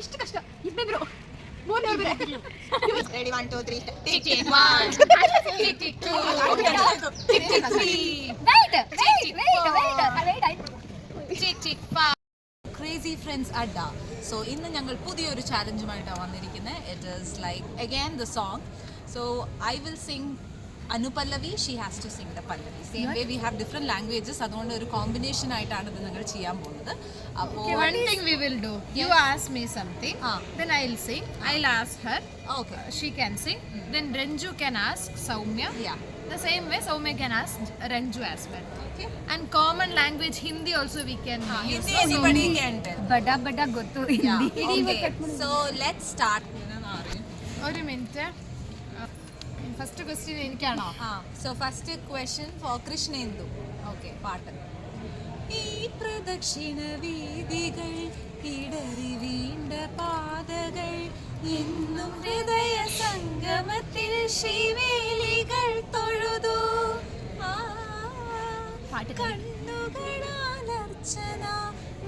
ಇಷ್ಟು ಕಷ್ಟ ಇಬ್ಬಿಬ್ರು ಮೂರನೇ ready one two three Tick tick one. Tick tick two. Tick tick three. Wait, wait, tick wait, four. wait, wait. I- Tick tick five. Crazy friends adda so ഇന്ന് ഞങ്ങൾ പുതിയൊരു ചാലഞ്ചുമായിട്ടാണ് വന്നിരിക്കുന്നത് it is like again the song so I will sing anupallavi she has to sing the pallavi same way we have different languages അതുകൊണ്ട് ഒരു combination ആയിട്ടാണ് ഇത് ഞങ്ങൾ ചെയ്യാൻ പോകുന്നത് അപ്പോൾ Okay, one thing we will do. You ask me something, Ah. then I'll sing. I'll ask her. Okay She can sing. Then Renju can ask Soumya. Yeah. The same way Soumya can ask Renju as well. Okay. And common language Hindi also we can use. Hindi no? Anybody can tell Bada ബഡ ഗൊത്തു so let start ഒരു minute first question എനിക്കാണോ? ആ so first question for Krishnendu okay പാട്ട്. ഈ പ്രദക്ഷിണ വീതികൾ ഇടറി വീണ്ട പാതകൾ എന്നും ഹൃദയ സംഗമത്തിൽ ശിവേലികൾ തൊഴുതു. കണ്ണുകളാൽ അർച്ചന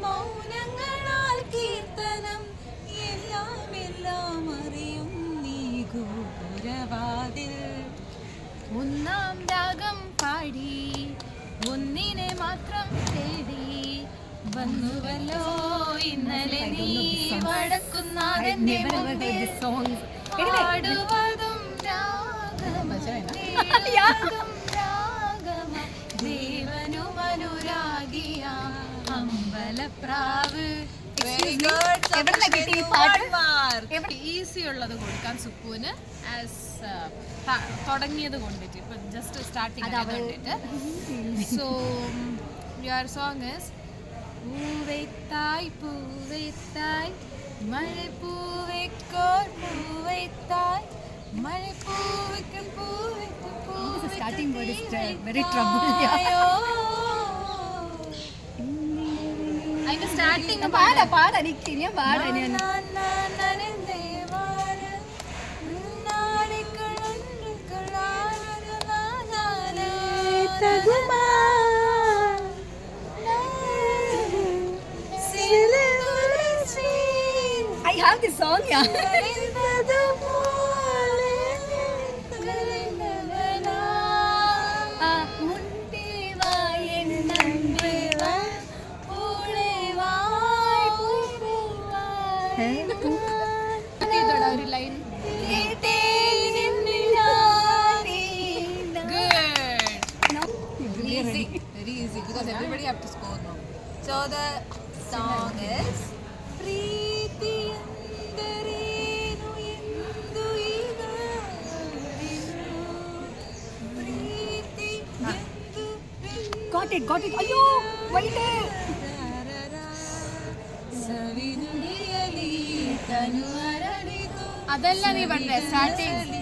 മൗനങ്ങളാൽ ഗോപുരവാതിൽ ഒന്നാം രാഗം പാടി ഒന്നിനെ മാത്രം തേടി. വന്നുവല്ലോ ഇന്നലെ നീ വടക്കുന്നാഥന്റെ മുമ്പിൽ പാടുവതും രാഗമ രാഗം രാഗമ. അമ്പലപ്രാവ് വെരി ഗുഡ് എവിടുന്നാ കിട്ടി ഈ പാട്ട്? ഈസി ഉള്ളത് കൊടുക്കാൻ സുപ്പുവിന് ആസ് തുടങ്ങിയത് കൊണ്ടിട്ട്. ഇപ്പൊ ജസ്റ്റ് സ്റ്റാർട്ടിങ് കൊണ്ടിട്ട്. സോ യുവർ സോങ് ഇസ് പൂവെത്തായ് പൂവെത്തായ് മഴപ്പൂവെക്കോർ പൂവെത്തായ് മഴപ്പൂവെക്കും പൂവെക്കും the starting word is അതിന്റെ സ്റ്റാർട്ടിങ് പാടാ പാടാ എനിക്ക് ഞാൻ പാടാ ഞാൻ. I have the song yeah. So the song is Preeti Yandarenu Yendu Preeti Yendu Got it, got it. Ayyo, wait അതല്ല നീ പറഞ്ഞ സ്റ്റാർട്ടിങ്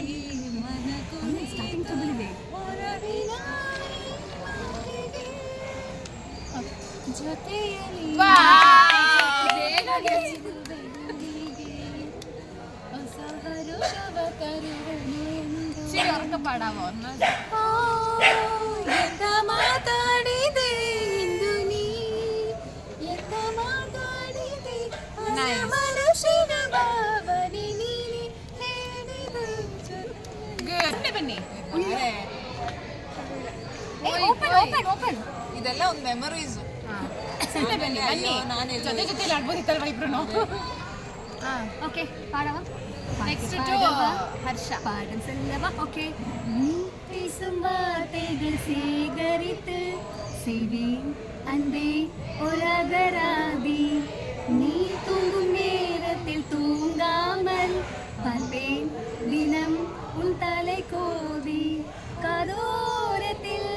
ಓಪನ್ ಓಪನ್ ಇದೆಲ್ಲ ಒಂದು ಮೆಮೊರೀಸ್ ബന്നി ബന്നി ನಾನು ಜೊತೆ ಜೊತೆ ಆಡ್ಬೋದಿತ್ತಲ್ವಾ ಇಬ್ರು ಓಕೆ ಪಾಡವಾ നെക്സ്റ്റ് ஹர்ஷா. பாடம் சொல்லவா? ஓகே. நீ பேசும் வார்த்தைகள் சேகரித்து செய்வேன் அன்பே ஒரு அகராதி நீ தூங்கும் நேரத்தில் தூங்காமல் பார்ப்பேன். தினம் உன் தலை கோதி கதோரத்தில்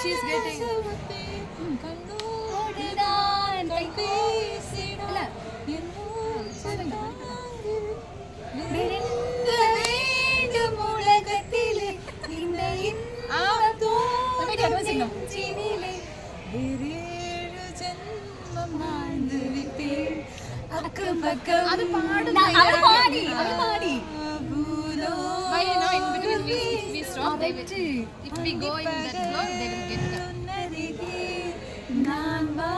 She's getting. கண்ணோடுதான் பேசினா അത് പാടുന്നു അത് പാടി അത് പാടി ഭൂലോ Why you know in between we, if we stop they will, if we go in that flow they will get the നരികെ നാം വാ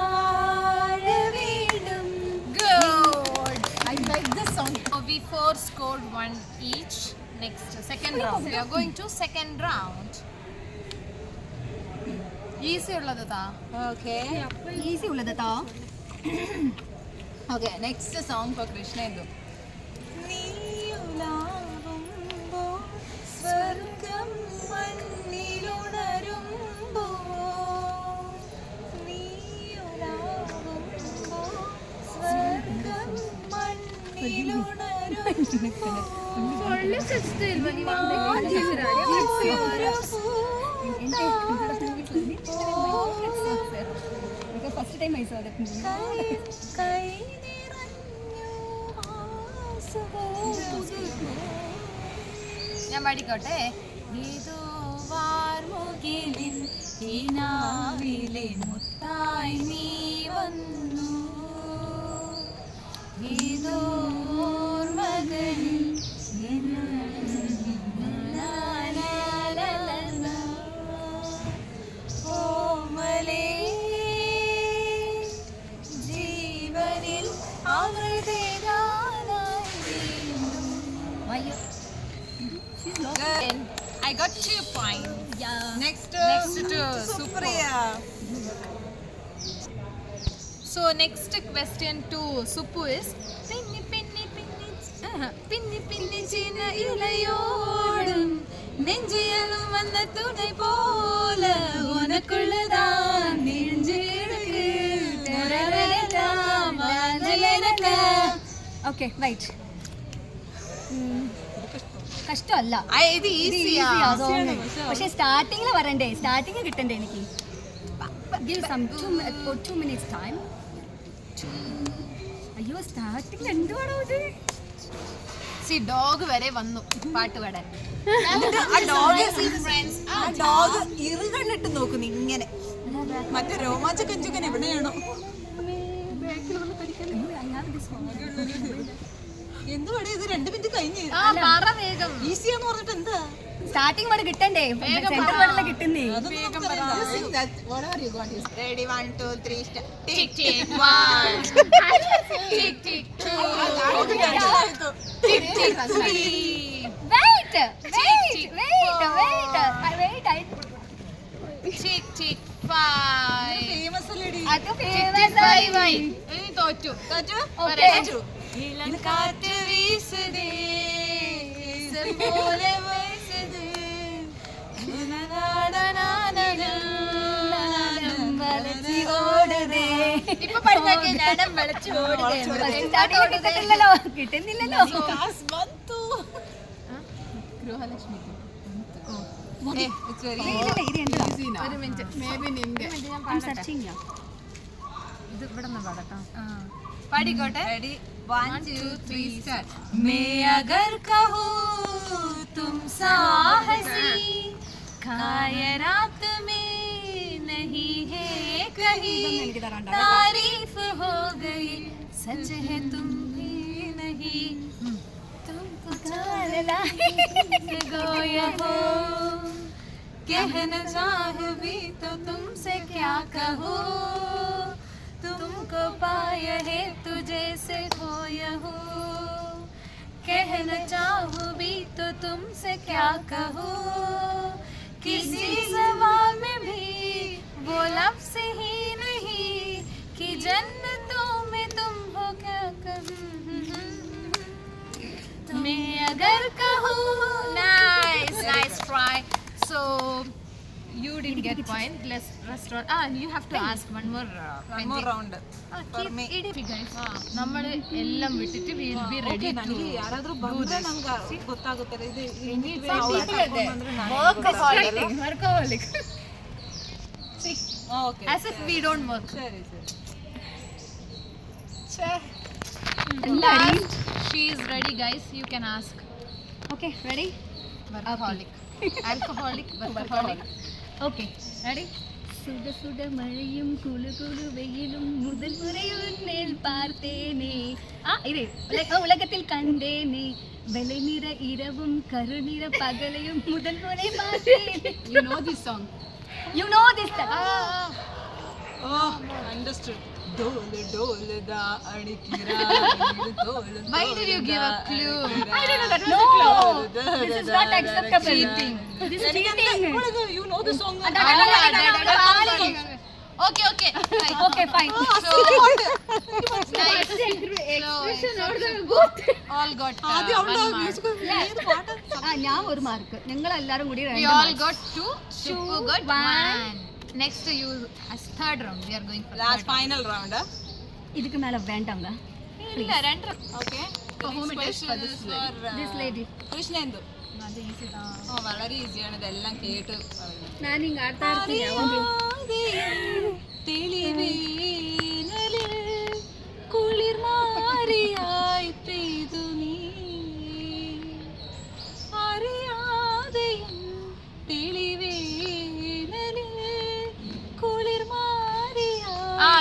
four scored one each. Next, second round. We are going to second round. Easy ഉള്ളത് താ okay easy ഉള്ളത് താ okay next song for Krishnendu first time I saw കൈ നിറഞ്ഞു ഞാൻ പാടിക്കോട്ടെ. ഏതോ വാർമുകിലിൻ ഈനാവിലെ മുത്തായി നീ വന്നു. ഏതോ And I got two points. Yeah. Next, next to Supriya. So next question to Supu is Pinni Pinni Pinni Pinni Pinni China இலையோடும் நெஞ்சியலும் வந்த துணை போல உனக்குள்ளதான் நெஞ்சிருக்கு ஓகே ரைட் കഷ്ടമല്ല ഇത് ഈസിയാ തോന്നുന്നു. പക്ഷെ സ്റ്റാർട്ടിങ്ങിൽ വരണ്ടേ? സ്റ്റാർട്ടിങ് കിട്ടണ്ടേ എനിക്ക്? Give some two two minutes time അയ്യോ സ്റ്റാർട്ടിംഗ് എന്തുവാണോ ഇത്? സി ഡോഗ് വരെ വന്നു പാട്ട് പാടാൻ. ആ ഡോഗ് ആ ഡോഗ് ഇറുകണ്ണിട്ട് നോക്കുന്നു ഇങ്ങനെ. മറ്റേ രോമാഞ്ച കഞ്ചുകൻ എവിടെയാണോ? എന്തുവാടേ ഇത് രണ്ട് മിനിറ്റ് കഴിഞ്ഞ്? ആ പറ വേഗം. ഈസിയാന്ന് പറഞ്ഞിട്ട് എന്താ? സ്റ്റാർട്ടിങ് പാട് കിട്ടണ്ടേ? സെന്റർ വേർഡിലെ കിട്ടുന്നേ. two. Tick tick three. Wait wait wait wait wait Tick tick. Five. Famous അല്ലേടി. അത് five. ആയി. ആയി. ഇനി തോറ്റു. വീസുതേ. ഇപ്പൊ പഠിച്ചൊക്കെ ഞാനും വിളിച്ചു കിട്ടുന്നില്ലല്ലോ. കിട്ടുന്നില്ലല്ലോ ഗൃഹലക്ഷ്മി. ഇത് ഇവിടെ നിന്ന് പാടട്ടോ പാടിക്കോട്ടെ ready one two three start मैं अगर कहूँ तुम साहसी कायरात में नहीं है कहीं ഇതൊന്നും എനിക്ക് തരണ്ട तारीफ हो गई सच है तुम भी नहीं तुमको गोया हो कहना चाह भी तो तुमसे क्या कहूँ पाया है तुझे से खोया हूँ कहना चाहूँ भी तो तुमसे क्या कहूँ? किसी सवाल में भी वो लफ्ज ही नहीं कि जन्नतों में तुम हो क्या कहूँ? मैं अगर कहूँ, nice nice try. So, you didn't get point. Let's restaurant ah you have to ask one more uh, one more round Ah, for keep me. it guys നമ്മൾ എല്ലാം വിട്ടിട്ട് വിൽ ബി റെഡി ಓಕೆ ನನಗೆ ಯಾರಾದ್ರೂ ಬಂದ್ರೆ ನಂಗೆ ಗೊತ್ತಾಗುತ್ತೆ ಇದು okay as if we don't work ಸರಿ ಸರಿ എന്താടി she is ready guys you can ask okay ready workaholic alcoholic workaholic okay ready சுட சுட மழையும் குழு குழு வெயிலும் முதல் முறை உன்னில் பார்த்தேனே. ஆ இது உலகத்தில் கண்டேனே. வெள்ளை நிற இரவும் கருநிற பகலையும் முதல் முறை பார்த்தேனே. You know this song you know this song oh understood ഡോൽ dole, da, ഡോൽ Why did you give a clue? I don't know that was No. a clue. This is not acceptable. Cheating. This is cheating. You know the song. Da, da, da, da, da, da, da, Okay, okay. Okay, fine. So, nice. all got uh, ആദ്യം അവിടെ one mark. Music ഏത് പാട്ട് ആ ഞാൻ ഒരു mark ഞങ്ങൾ എല്ലാരും കൂടി We all got two. Shubhu got one. Next to you as third round. We are going for last third final round இதுக்கு மேல வேண்டாங்க round. ഇല്ല രണ്ട് okay For whom it is, for this this lady Krishnendu ഓ വളരെ ഈസിയാണ് ഇതെല്ലാം കേട്ട് പറയുന്നത് நான் இங்க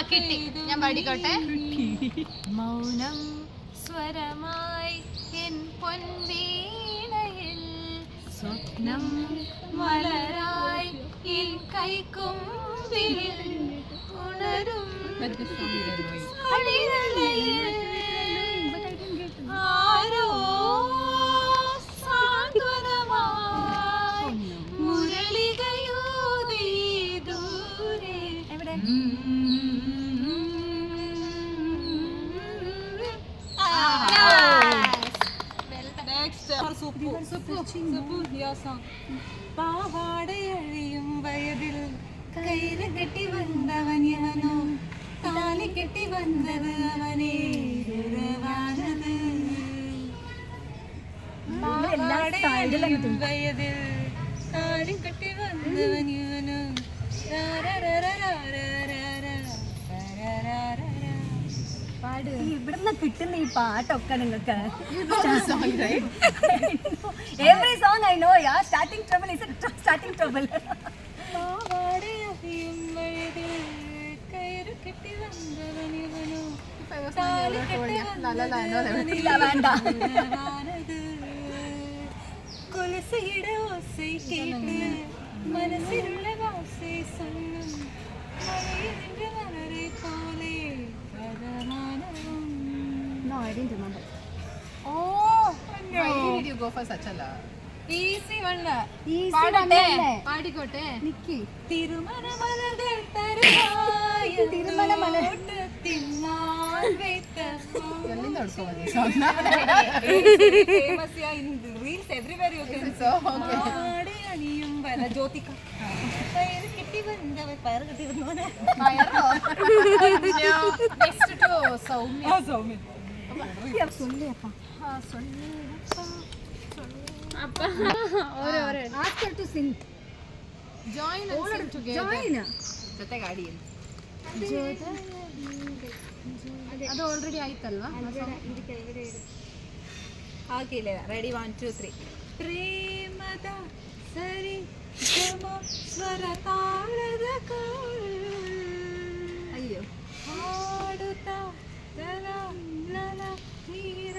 കിട്ടി. ഞാൻ പാടിക്കോട്ടെ മൗനം സ്വരമായി എൻ പൊൻവീണയിൽ സ്വപ്നം വളരായി ഈ കൈക്കുമ്പിൽ ഉണരും പാവാടയഴിയും വയതിൽ കയറ് കെട്ടി വന്നവൻ യവനോ താലി കെട്ടി വന്നത് അവനെ ഉറവാനത് പാവാടയഴിയും വയതിൽ താലി കെട്ടി വന്നവൻ യവനോ പാട് ഇവിടുന്ന് കിട്ടുന്ന ഈ പാട്ടൊക്കെ നിങ്ങൾക്ക് I know, yeah. Starting trouble is a tr- starting trouble. இல்ல, வேண்டாம். கொலுசையிட ஓசை கேட்டு மனசில் உள்ள வாசை சொல்லும் மழையின்ற மலரை போலே அதமானவும் No, I didn't remember. Oh, Why did you go for such a la- திருமண மலர். தோட்டத்தில் நான் வைத்த famous yeah, in the reels everywhere you can ആടെ അണിയും വല ജ്യോതിക പയറ് കെട്ടി വന്നവൻ പയറ് കെട്ടി വന്നവനെ നെക്സ്റ്റ് ടു സൗമ്യ ആ സൗമ്യ சொல்லு அப்பா ask her to sing join join ಜೊತೆಗೆ ಆಡಿ ಅದು ಆಲ್ರೆಡಿ ಆಯ್ತಲ್ವಾ ಹಾಕಿಲ್ಲ ರೆಡಿ ಒನ್ ಟೂ ತ್ರೀ ಪ್ರೇಮದ ಸರಿ ಗಮ ಸ್ವರ ತಾಳದ ஐயோ ಹಾಡುತ್ತ ಲಲ ಲಲ ನೀರ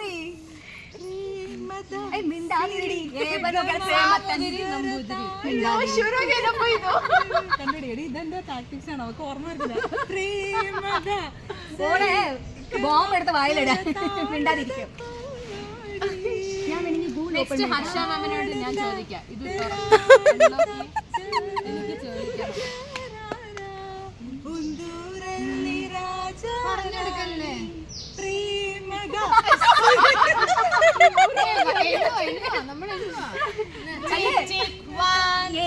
കണ്ടുപിടി ഇതെന്താ ടാക്ടിക്സ് ആണ്? അവർക്ക് ഓർമ്മ വരുന്നില്ല. ബോംബ് എടുത്ത് വായിലിടാ മിണ്ടാതിരിക്കും. നെക്സ്റ്റ് ഹർഷ മാമിനോട് ഞാൻ ചോദിക്കാം. ഇത് എനിക്ക് ചോദിക്കാം.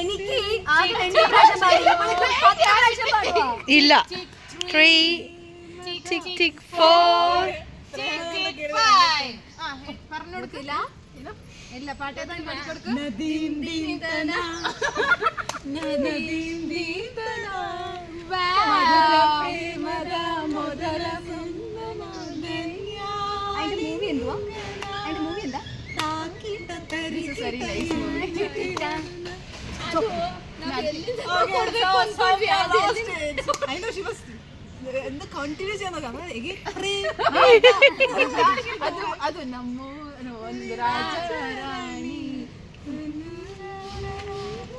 എനിക്ക് പാടുവോ Illa. Three. Tick tick four. പറഞ്ഞെടുക്കില്ല ഇല്ല പാട്ടേതാ കൊടുക്കും അതിന്റെ ಇಲ್ಲ ಇಲ್ಲ ಕಂಟಿನ್ಯೂ చేనాಕ ಅದು ಅದು ನಮ್ಮ ಒಂದರಾಣಿ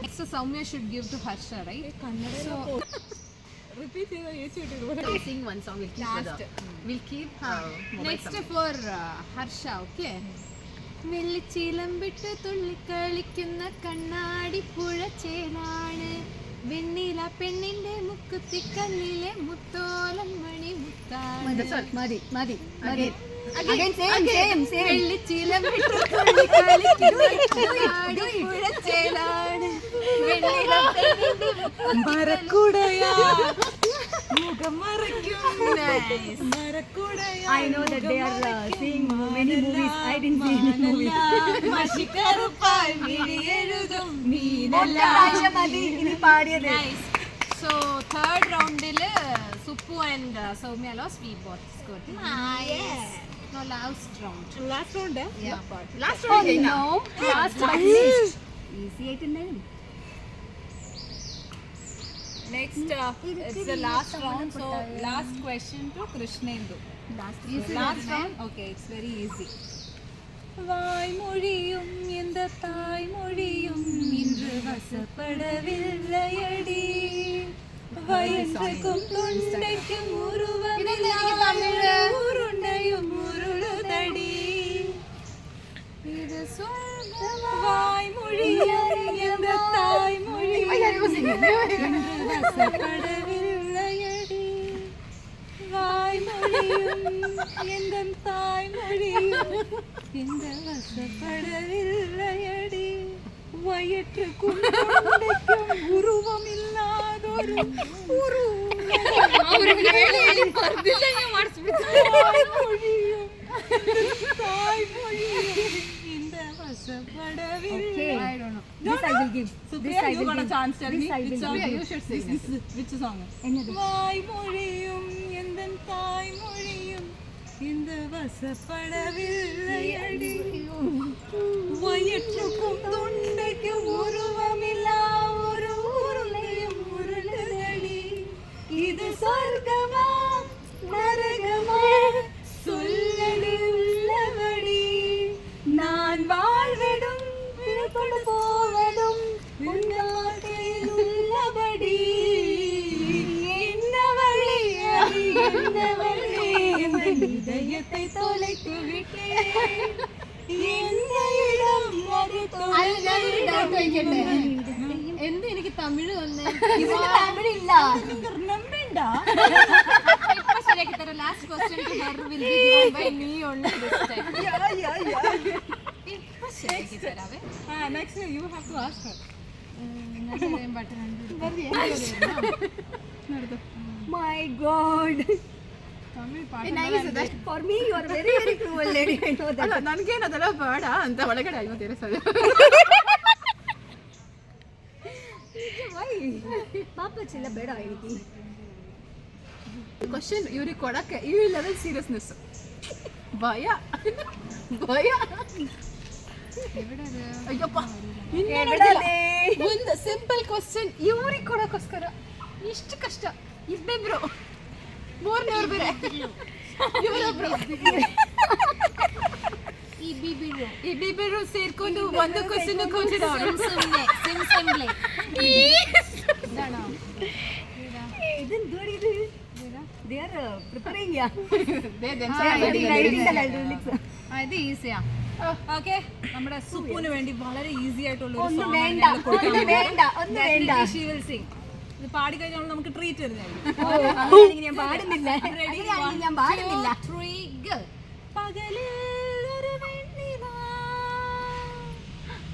next Soumya should give to Harsha right Kannada repeat your ಯೂಚು to dressing one song for Harsha okay വെള്ളിച്ചീലം തുള്ളിക്കളിക്കുന്ന കണ്ണാടി ചേലാണ്. വെണ്ണില പെണ്ണിന്റെ മുക്കുത്തിക്കല്ലിലെ മുത്തോലം മണി മുത്താണ്. മതി തുള്ളിക്കളിക്കുന്ന മരക്കുടയാ. I know that they are uh, seeing many movies. I didn't see any movies. മഷിക്കറുപ്പാൽ മിഴിയെഴുതും ഒറ്റ പ്രാവശ്യം മതി ഇനി പാടിയത്. സോ തേർഡ് റൗണ്ടിൽ Suppu and Soumya lose we both scored no last Oh no, last but least. Easy ആയിട്ടുണ്ടായിരുന്നു. Next, uh, it's the last round. So, last question to Krishnendu. Last, last round? Okay, it's very easy. வாய்மொழியும் இந்த தாய்மொழியும் இன்று வசப்படவில்லையடி வயசுக்கும் தொண்டைக்கும் உருவம் உருண்டையும் உருளுதடி இது சொல்ல வாய்மொழி வசப்படவில்லையடி வாய்மொழியும் எங்கள் தாய்மொழியும் இந்த வசப்படவில்லையடி வயிற்றுக்கும் தொண்டைக்கும் உருவம் இல்லாதொரு தாய்மொழியும் தாய்மொழியும் இந்த வசப்படவில்லை Okay. This I will give. This I you will chance. Tell me This I which song. give. Supriya, you should sing This, this, which song? Another. வாய்மொழியும் எந்தன் தாய்மொழியும் இந்த வசப்படவில்லை அடி வயிற்றுக்கும் துண்டைக்கு உருவமில்லா എന്ത് എനിക്ക് തമിഴ് ഇതിന് തമിഴില്ല ശരിയാക്കി തരാം last question to her will be given by me only this time ഇപ്പൊ ശരിയാക്കി തരാവേ next you have to ask പറ്റുന്നുണ്ട് ನನಗೇನು ಅದೆಲ್ಲ ಬೇಡ ಅಂತ ಒಳಗಡೆ ಐವತ್ತೈದು ಸಾವಿರ. ಪಾಪಚ್ಚೆಲ್ಲ ಬೇಡ ಇವರಿಗೆ. ಕ್ವಶನ್ ಇವ್ರಿಗೆ ಕೊಡಕ್ಕೆ ಇವ್ ಲೆವೆಲ್ ಸೀರಿಯಸ್ನೆಸ್ ಭಯ. ಭಯ. ಅಯ್ಯಪ್ಪ. ಒಂದು ಸಿಂಪಲ್ ಕ್ವಶನ್ ಇವ್ರಿಗೆ ಕೊಡಕ್ಕೋಸ್ಕರ ಇಷ್ಟು ಕಷ್ಟ. ಇಬ್ಬಿಬ್ರು. ಮೂರನೇವ್ರು ಬೇರೆ ಇವರೊಬ್ರು ಇಬ್ಬಿಬ್ರು ಸೇರ್ಕೊಂಡು ಒಂದು ಕ್ವಶನ್ ಕೂತಿದವರು ഇതെന്തുവാടി ഇത്? They are uh, preparing, yeah. They Ah, themselves ready, ready. ready, the lyrics. ഇത് ഈസിയാ ഓക്കെ നമ്മുടെ സുപ്പുവിന് വേണ്ടി വളരെ ഈസി ആയിട്ടുള്ള ഒരു ഒന്നും song ആണ് വേണ്ട ഞങ്ങൾ കൊടുക്കാൻ ഒന്നും ഇത് പാടി കഴിഞ്ഞാൽ നമുക്ക് ട്രീറ്റ് തരുന്നതായിരിക്കും ഞാൻ പാടുന്നില്ല. ഞാൻ പാടുന്നില്ല. പകലിൽ ഒരു വെണ്ണില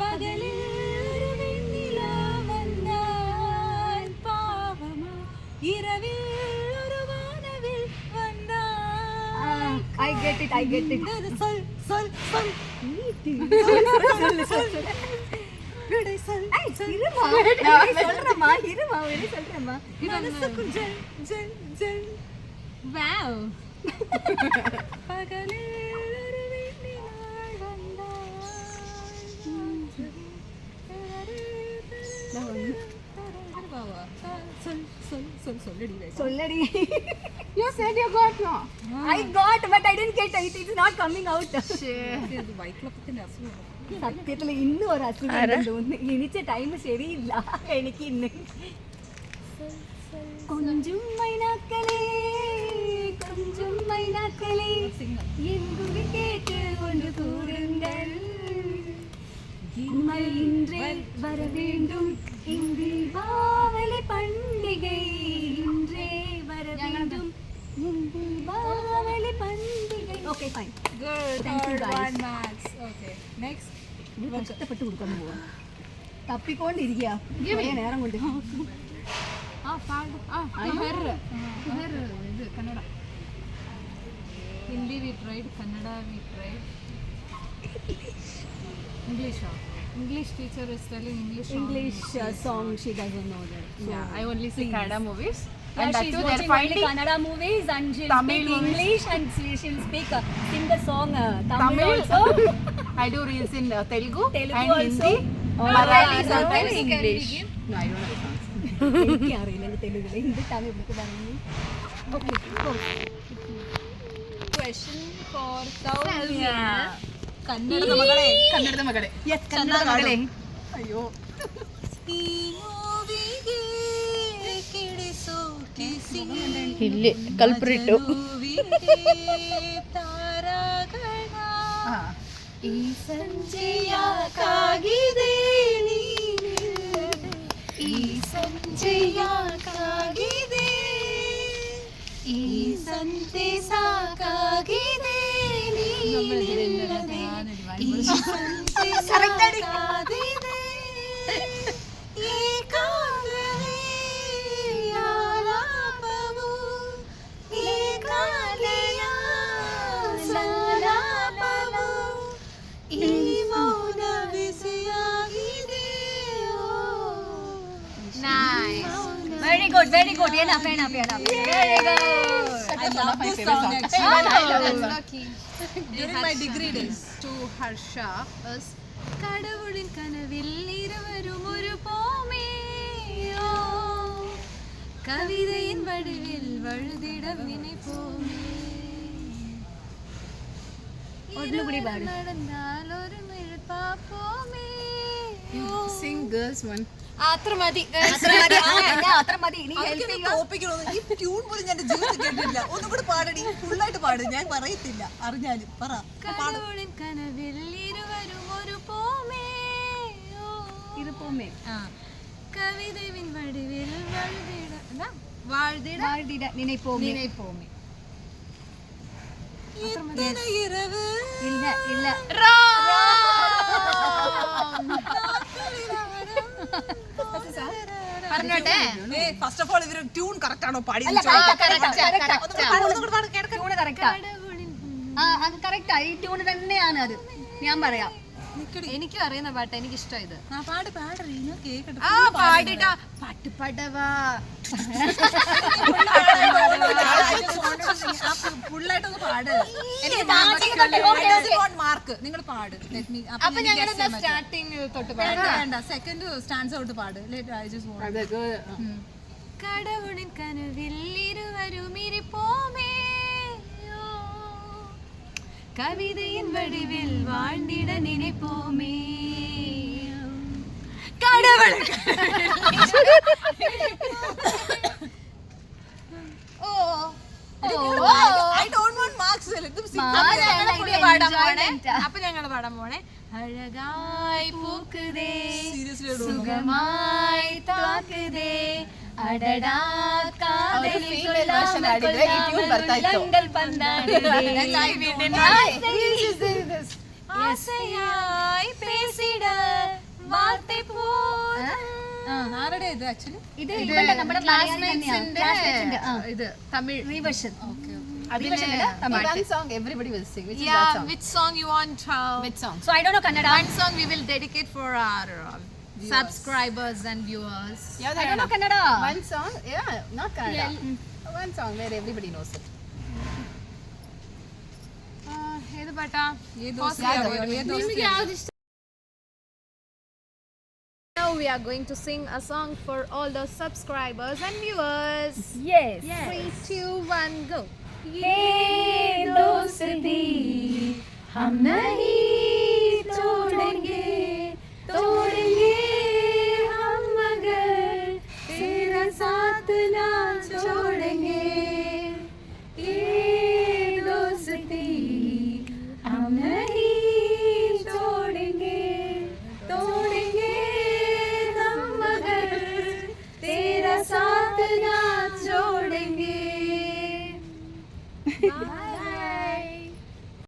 പകലിൽ ഒരു വെണ്ണില വന്നാൽ പാവമാ. ഇരവിൽ ഒരു വാനവിൽ വന്നാൽ I get it I get it விடை சொல் இருமா சொல்றமா இருமா விடை சொல்றமா மனசுக்கு ஜல் ஜல் ஜல். வாவ். பகலில் ஒரு வெண்ணிலாள் வந்தாள் சொல் சொல் சொல் சொல்லடி. சொல்லடி You said you got no. I got, but I didn't get it. It's not coming out. സത്യത്തിൽ ഇന്ന് ഒരു അസുഖം തോന്നുന്നു എനിച്ച ടൈം ശരിയില്ല എനിക്ക് ഇന്ന് കൊഞ്ചും മൈനാക്കളെ കൊഞ്ചും മൈനാക്കളെ എന്തുടി കേട്ട് കൊണ്ട് கூறுங்கள் இம்மல் இன்றே வர வேண்டும் இங்கு பாவலி பண்டிகை இன்றே வர வேண்டும் இங்கு பாவலி பண்டிகை okay fine Thank you, guys. ഇത് കഷ്ടപ്പെട്ട് കൊടുക്കാൻ പോവാ തപ്പിക്കൊണ്ടിരിക്കുക നേരം കൊണ്ട് Hindi we tried Kannada we tried ഇംഗ്ലീഷോ English teacher is telling English English song she doesn't know Yeah, I only see Kannada movies. Yeah, and that she's too, they're watching only finding Kannada movies and she'll Tamil speak movies. English and she, she'll speak uh, sing the song uh, Tamil, Tamil. also. I do reels in uh, Telugu, oh, Telugu and also. Hindi. Malayali no, sometimes no, English. No, I don't know songs. എനിക്കറിയില്ല എന്റെ തെലുങ്കിൽ എന്ത് tongue ഇവിടേക്ക് പറഞ്ഞു okay question four Kannada മകളെ. കന്നഡ മകളെ. Yes Kannada മകളെ. അയ്യോ. ഇല്ല കൽപ്പറിട്ടു. താരകൾ ಈ ಸಂಜೆಯ ಕಾಗಿದೆ ಈ ಸಂಜೆಯ ಕಾಗಿದೆ ಈ ಸಂತೆ ಸಾಕಾಗಿದೆ ಈ ಸಂತೆ ಸಾಕಾಗಿದೆ good, very good. Enough, enough, enough. Very good. I love this song actually. I love During my degree days to Harsha was கடவுளின் கனவில் இருவரும் ஒரு போமேயோ கவிதையின் வடிவில் வழுதிடம் நினைப்போமே நடந்தால் ஒரு மிழ் பார்ப்போமே சிங் கேர்ள்ஸ் ஒன் അത്ര മതി. അത്ര മതി. ഇനി തോപ്പിക്കണമെന്ന് ഈ ട്യൂൺ പോലും ഞാൻ ജീവിതത്തിൽ കേട്ടില്ല ഒന്നും കൂടെ പാടടി. ഫുള്ളായിട്ട് പാടും. ഞാൻ പറയത്തില്ല. അറിഞ്ഞാലും പറ. ഇരുപോമേ കവിതവിൻ വടിവിൽ വാഴ്തിട. വാഴ്തിട? നിனைப்போமே നിனைப்போமே ഇല്ല ഇല്ല. പറഞ്ഞോട്ടെ? ഫസ്റ്റ് ഓഫ് ഓൾ ഇവർ ട്യൂൺ കറക്റ്റ് ആണോ? പാടി കറക്റ്റാ ഈ ട്യൂൺ തന്നെയാണ് അത് ഞാൻ പറയാം. എനിക്കും അറിയുന്ന പാട്ട് എനിക്ക് ഇഷ്ടം ഇത്. ആ പാട് പാടറി ഞാൻ കേക്കട്ടെ. ആ പാടിട്ടാ. പാട്ട് പടവാ ഫുള്ളായിട്ടൊന്ന് പാട് എനിക്ക് മാർക്ക് നിങ്ങൾ പാട്. അപ്പൊ ഞങ്ങൾ. സ്റ്റാർട്ടിങ് തൊട്ട് വേണ്ട പാടാം. വേണ്ട. സെക്കൻഡ് സ്റ്റാൻസ് ഔട്ട് പാട്. കടവുണിൻ കനവിൽ ഇരുവരും ഇരിപ്പോമേ. കവിതയിൻ വടിവിൽ வாழ்ந்திட நினைப்போமே கடவுள் ഓ I don't want marks. Let them sing. അപ്പൊ ഞങ്ങള് പുള്ളി പാടാൻ പോണേ enjoyment ആ. അപ്പൊ ഞങ്ങള് പാടാൻ പോണേ അഴകായി പൂക്കുതേ Seriously, I don't know. സുഖമായി താക്കുതേ അടടാ ಅವನು ಫೀಮೇಲ್ ವರ್ಷನ್ ಆಡಿದ್ರೆ ಈ ಟ್ಯೂನ್ ಬರ್ತಾ ಇತ್ತು ஆசையாய் பேசிட வார்த்தை போல் ആരുടെ ഇത് ആക്ച്വലി ഇത് ഇവളുടെ നമ്മുടെ ക്ലാസ്മേറ്റ്സ് ക്ലാസ്മേറ്റ്സിന്റെ ഇത് Tamil reversion okay one song everybody will sing. Which yeah, is that song? which song you want? Uh, which song? So I don't know Kannada. One song we will dedicate for our. Uh, viewers. subscribers and viewers. Yeah, I don't know Canada. One song, yeah, not Canada. Mm. One song where everybody knows it. Uh, now we are going to sing a song for all the subscribers and viewers. Yes. yes. Three, two, one, go. ये दोस्त हम नहीं तोड़ेंगे तोड़